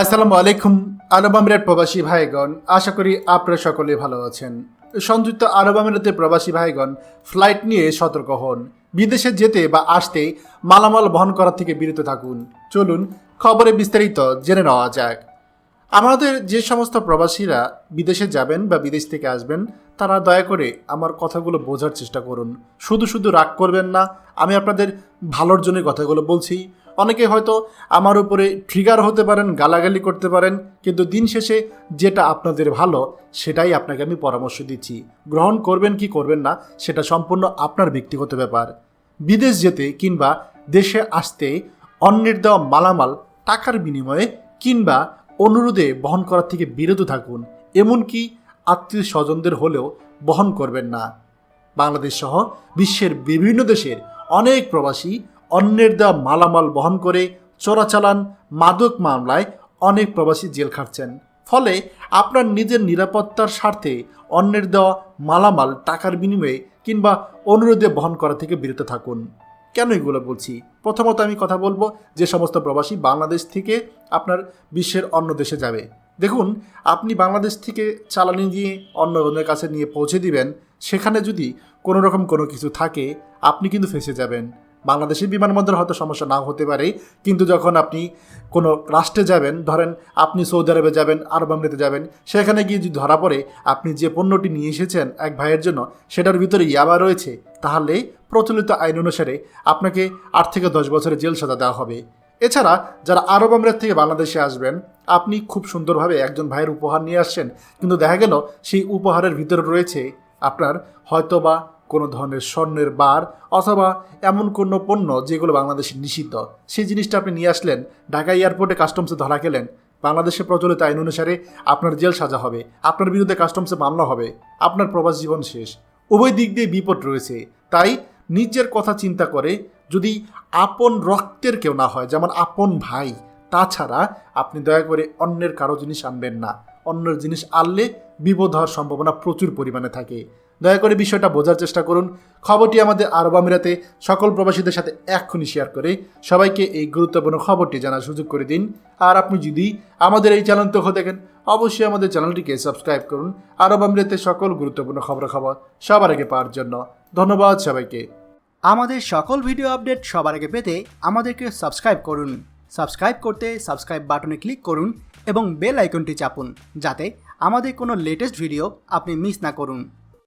আসসালামু আলাইকুম, আরব আমিরাত প্রবাসী ভাইগণ। আশা করি আপনারা সকলে ভালো আছেন। সংযুক্ত আরব আমিরাতের প্রবাসী ভাইগণ, ফ্লাইট নিয়ে সতর্ক হন। বিদেশে যেতে বা আসতে মালামাল বহন করা থেকে বিরত থাকুন। চলুন, খবরে বিস্তারিত জেনে নেওয়া যাক। আমাদের যে সমস্ত প্রবাসীরা বিদেশে যাবেন বা বিদেশ থেকে আসবেন, তারা দয়া করে আমার কথাগুলো বোঝার চেষ্টা করুন। শুধু শুধু রাগ করবেন না, আমি আপনাদের ভালোর জন্য কথাগুলো বলছি। অনেকে হয়তো আমার উপরে ট্রিগার হতে পারেন, গালাগালি করতে পারেন, কিন্তু দিন শেষে যেটা আপনাদের ভালো, সেটাই আপনাকে আমি পরামর্শ দিচ্ছি। গ্রহণ করবেন কি করবেন না, সেটা সম্পূর্ণ আপনার ব্যক্তিগত ব্যাপার। বিদেশ যেতে কিংবা দেশে আসতে অন্যের দেওয়া মালামাল টাকার বিনিময়ে কিংবা অনুরোধে বহন করা থেকে বিরত থাকুন। এমনকি আত্মীয় স্বজনদের হলেও বহন করবেন না। বাংলাদেশ সহ বিশ্বের বিভিন্ন দেশের অনেক প্রবাসী অন্যের দেওয়া মালামাল বহন করে চোরাচালান মাদক মামলায় অনেক প্রবাসী জেল খাটছেন। ফলে আপনার নিজের নিরাপত্তার স্বার্থে অন্যের দেওয়া মালামাল টাকার বিনিময়ে কিংবা অনুরোধে বহন করা থেকে বিরত থাকুন। কেন এগুলো বলছি? প্রথমত আমি কথা বলব যে সমস্ত প্রবাসী বাংলাদেশ থেকে আপনার বিশ্বের অন্য দেশে যাবে। দেখুন, আপনি বাংলাদেশ থেকে চালানি দিয়ে অন্য অন্যের কাছে নিয়ে পৌঁছে দিবেন, সেখানে যদি কোনো রকম কোনো কিছু থাকে, আপনি কিন্তু ফেসে যাবেন। বাংলাদেশের বিমানবন্দর হয়তো সমস্যা নাও হতে পারে কিন্তু যখন আপনি কোনো রাষ্ট্রে যাবেন, ধরেন আপনি সৌদি আরবে যাবেন, আরব আমিরাতে যাবেন, সেখানে গিয়ে যদি ধরা পড়ে, আপনি যে পণ্যটি নিয়ে এসেছেন এক ভাইয়ের জন্য, সেটার ভিতরে ইয়াবা রয়েছে, তাহলে প্রচলিত আইন অনুসারে আপনাকে আট থেকে দশ বছরের জেল সাজা দেওয়া হবে। এছাড়া যারা আরব আমিরাত থেকে বাংলাদেশে আসবেন, আপনি খুব সুন্দরভাবে একজন ভাইয়ের উপহার নিয়ে আসছেন, কিন্তু দেখা গেল সেই উপহারের ভিতরে রয়েছে আপনার হয়তোবা কোনো ধরনের স্বর্ণের বার অথবা এমন কোনো পণ্য যেগুলো বাংলাদেশে নিষিদ্ধ, সেই জিনিসটা আপনি নিয়ে আসলেন, ঢাকা এয়ারপোর্টে কাস্টমসে ধরা খেলেন। বাংলাদেশে প্রচলিত আইন অনুসারে আপনার জেল সাজা হবে, আপনার বিরুদ্ধে কাস্টমসে মামলা হবে, আপনার প্রবাস জীবন শেষ। উভয় দিক দিয়ে বিপদ রয়েছে। তাই নিজের কথা চিন্তা করে যদি আপন রক্তের কেউ না হয়, যেমন আপন ভাই, তাছাড়া আপনি দয়া করে অন্যের কারও জিনিস আনবেন না। অন্যের জিনিস আনলে বিপদ হওয়ার সম্ভাবনা প্রচুর পরিমাণে থাকে। দয়া করে বিষয়টা বোঝার চেষ্টা করুন। খবরটি আমাদের আরব আমিরাতে সকল প্রবাসীদের সাথে এক্ষুনি শেয়ার করে। সবাইকে এই গুরুত্বপূর্ণ খবরটি জানার সুযোগ করে দিন। আর আপনি যদি আমাদের এই চ্যানেল তো দেখেন, অবশ্যই আমাদের চ্যানেলটিকে সাবস্ক্রাইব করুন। আরব আমিরাতে সকল গুরুত্বপূর্ণ খবর খবর সবার আগে পাওয়ার জন্য ধন্যবাদ সবাইকে। আমাদের সকল ভিডিও আপডেট সবার আগে পেতে আমাদেরকে সাবস্ক্রাইব করুন। সাবস্ক্রাইব করতে সাবস্ক্রাইব বাটনে ক্লিক করুন এবং বেল আইকনটি চাপুন, যাতে আমাদের কোনো লেটেস্ট ভিডিও আপনি মিস না করুন।